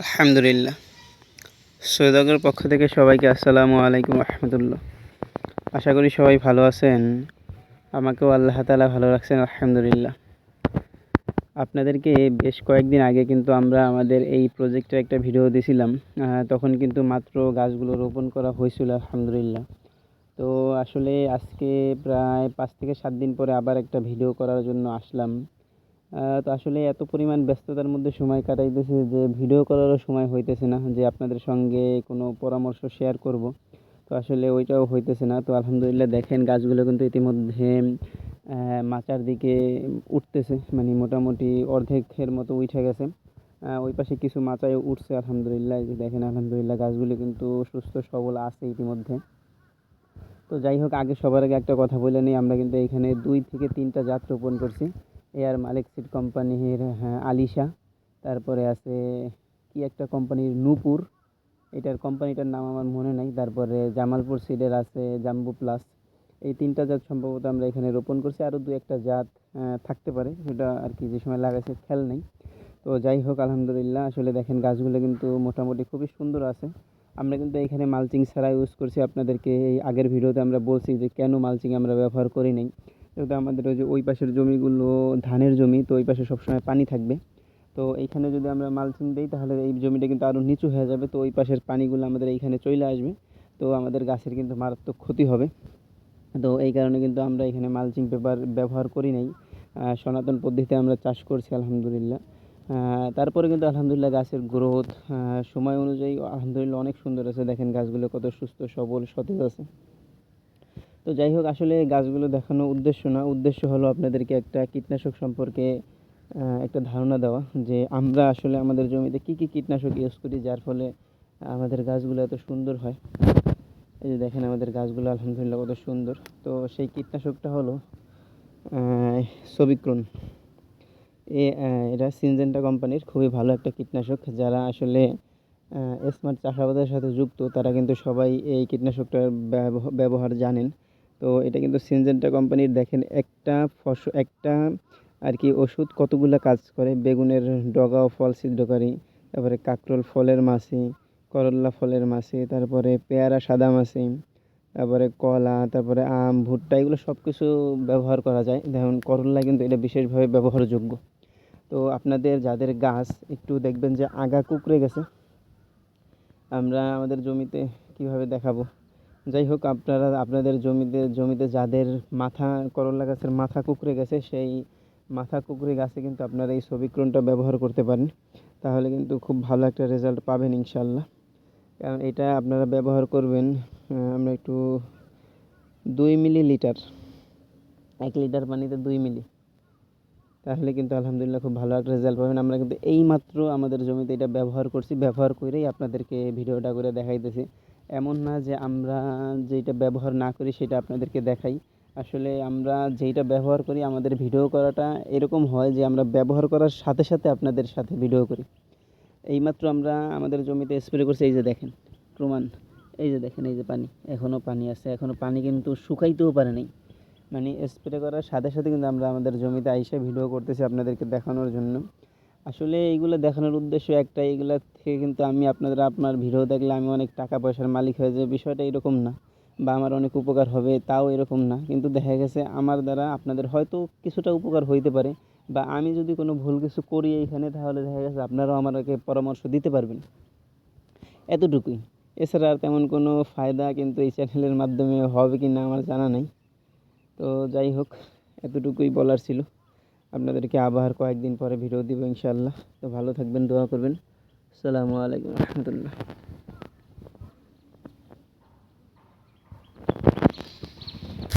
আলহামদুলিল্লাহ। সৈয়দগের পক্ষ থেকে সবাইকে আসসালামু আলাইকুম রহমতুল্লাহ। আশা করি সবাই ভালো আছেন। আমাকেও আল্লাহ তালা ভালো রাখছেন, আলহামদুলিল্লাহ। আপনাদেরকে বেশ কয়েকদিন আগে কিন্তু আমরা আমাদের এই প্রজেক্টের একটা ভিডিও দিয়েছিলাম তখন কিন্তু মাত্র গাছগুলো রোপণ করা হয়েছিল, আলহামদুলিল্লাহ। তো আসলে আজকে প্রায় পাঁচ থেকে সাত দিন পরে আবার একটা ভিডিও করার জন্য আসলাম। তো আসলে এত পরিমাণ ব্যস্ততার মধ্যে সময় কাটাইতেছে যে ভিডিও করারও সময় হইতেছে না, যে আপনাদের সঙ্গে কোনো পরামর্শ শেয়ার করব। তো আসলে ওইটাও হইতেছে না। তো আলহামদুলিল্লাহ দেখেন, গাছগুলো কিন্তু ইতিমধ্যে মাচার দিকে উঠতেছে। মানে মোটামুটি অর্ধেকের মতো উঠে গেছে। ওই পাশে কিছু মাচায় উঠছে আলহামদুলিল্লাহ। যে দেখেন, আলহামদুলিল্লাহ গাছগুলো কিন্তু সুস্থ, সবল আছে ইতিমধ্যে। তো যাই হোক, আগে সবার আগে একটা কথা বলে নিই। আমরা কিন্তু এখানে দুই থেকে তিনটা জাত রোপণ করছি। এয়ার মালিক সিট কোম্পানির হ্যাঁ আলিশা। তারপরে আছে কি একটা কোম্পানির, নূপুর। এটার কোম্পানিটার নাম আমার মনে নাই। তারপরে জামালপুর সিডের আছে জাম্বু প্লাস। এই তিনটা জাত সম্ভবত আমরা এখানে রোপণ করছি। আরও দু একটা জাত থাকতে পারে। সেটা আর কি যে সময় লাগাইছে খেয়াল নেই। তো যাই হোক, আলহামদুলিল্লাহ। আসলে দেখেন, গাছগুলো কিন্তু মোটামুটি খুবই সুন্দর আছে। আমরা কিন্তু এখানে মালচিং ছাড়া ইউজ করছি। আপনাদেরকে এই আগের ভিডিওতে আমরা বলছি যে কেন মালচিং আমরা ব্যবহার করি নাই। যেহেতু আমাদের ওই যে ওই পাশের জমিগুলো ধানের জমি, তো ওই পাশে সবসময় পানি থাকবে। তো এইখানে যদি আমরা মালচিং দিই, তাহলে এই জমিটা কিন্তু আরও নিচু হয়ে যাবে। তো ওই পাশের পানিগুলো আমাদের এইখানে চলে আসবে। তো আমাদের গাছের কিন্তু মারাত্মক ক্ষতি হবে। তো এই কারণে কিন্তু আমরা এখানে মালচিং পেপার ব্যবহার করি নাই। সনাতন পদ্ধতিতে আমরা চাষ করছি, আলহামদুলিল্লাহ। তারপরে কিন্তু আলহামদুলিল্লাহ গাছের গ্রোথ সময় অনুযায়ী আলহামদুলিল্লাহ অনেক সুন্দর আছে। দেখেন গাছগুলো কত সুস্থ, সবল, সতেজ আছে। তো যাই হোক আসলে গাছগুলো দেখানো উদ্দেশ্য না। উদ্দেশ্য হলো আপনাদেরকে একটা কীটনাশক সম্পর্কে একটা ধারণা দেওয়া যে আমরা আসলে আমাদের জমিতে কী কী কীটনাশক ইউজ করি, যার ফলে আমাদের গাছগুলো এত সুন্দর হয়। এই যে দেখেন, আমাদের গাছগুলো আলহামদুলিল্লাহ কত সুন্দর। তো সেই কীটনাশকটা হলো সবিক্রন এ এটা সিনজেন্টা কোম্পানির খুবই ভালো একটা কীটনাশক, যারা আসলে স্মার্ট চাষাবাদের সাথে যুক্ত, তারা কিন্তু সবাই এই কীটনাশকটার ব্যবহার জানেন। তো এটা কিন্তু সিনজেন্টা কোম্পানির দেখেন একটা ফস, একটা আর কি ওষুধ কতগুলো কাজ করে। বেগুনের ডগা ও ফল ছিদ্রকারী তারপরে কাকরোল ফলের মাছি করল্লা ফলের মাছি, তারপরে পেয়ারা, সাদা মাছি, তারপরে কলা, তারপরে আম, ভুট্টা, এগুলো সব কিছু ব্যবহার করা যায়। দেখুন করল্লা কিন্তু এটা বিশেষভাবে ব্যবহারযোগ্য। তো আপনাদের যাদের গাছ, একটু দেখবেন যে আগা কুকড়ে গেছে। আমরা আমাদের জমিতে কীভাবে দেখাবো? যাই হোক, আপনারা, আপনাদের জমিতে জমিতে যাদের মাথা, করলা গাছের মাথা কুকড়ে গেছে, সেই মাথা কুকড়ে গাছে কিন্তু আপনারা এই সবিক্রণটা ব্যবহার করতে পারেন। তাহলে কিন্তু খুব ভালো একটা রেজাল্ট পাবেন ইনশাল্লাহ কারণ এটা আপনারা ব্যবহার করবেন আমরা একটু দুই মিলি লিটার এক লিটার পানিতে দুই মিলি। তাহলে কিন্তু আলহামদুলিল্লাহ খুব ভালো একটা রেজাল্ট পাবেন। আমরা কিন্তু এই মাত্র আমাদের জমিতে এটা ব্যবহার করছি, ব্যবহার করেই আপনাদেরকে ভিডিওটা করে দেখাইতেছি। এমন না যে আমরা যেটা ব্যবহার না করি সেটা আপনাদেরকে দেখাই। আসলে আমরা যেইটা ব্যবহার করি, আমাদের ভিডিও করাটা এরকম হয় যে আমরা ব্যবহার করার সাথে সাথে আপনাদের সাথে ভিডিও করি। এইমাত্র আমরা আমাদের জমিতে স্প্রে করছি, এই যে দেখেন প্রমাণ এই যে দেখেন, এই যে পানি এখনও পানি আছে এখনও পানি কিন্তু শুকাইতেও পারে নাই। মানে স্প্রে করার সাথে সাথে কিন্তু আমরা আমাদের জমিতে আইসে ভিডিও করতেছি আপনাদেরকে দেখানোর জন্য। আসলে এইগুলো দেখানোর উদ্দেশ্য একটা এইগুলো থেকে কিন্তু আমি আপনাদের, আপনার ভিডিও দেখলে আমি অনেক টাকা পয়সার মালিক হয়ে যাবে বিষয়টা এরকম না বা আমার অনেক উপকার হবে, তাও এরকম না। কিন্তু দেখা গেছে আমার দ্বারা আপনাদের হয়তো কিছুটা উপকার হইতে পারে বা আমি যদি কোনো ভুল কিছু করি এইখানে, তাহলে দেখা গেছে আপনারাও আমাকে পরামর্শ দিতে পারবেন। এতটুকুই। এছাড়া আর তেমন কোনো ফায়দা কিন্তু এই চ্যানেলের মাধ্যমে হবে কি না আমার জানা নেই। তো যাই হোক, এতটুকুই বলার ছিল। আপনাদেরকে আবার কয়েকদিন পরে ভিডিও দিব ইনশাল্লাহ তো ভালো থাকবেন, দোয়া করবেন। আসসালামু আলাইকুম রহমতুল্লাহ।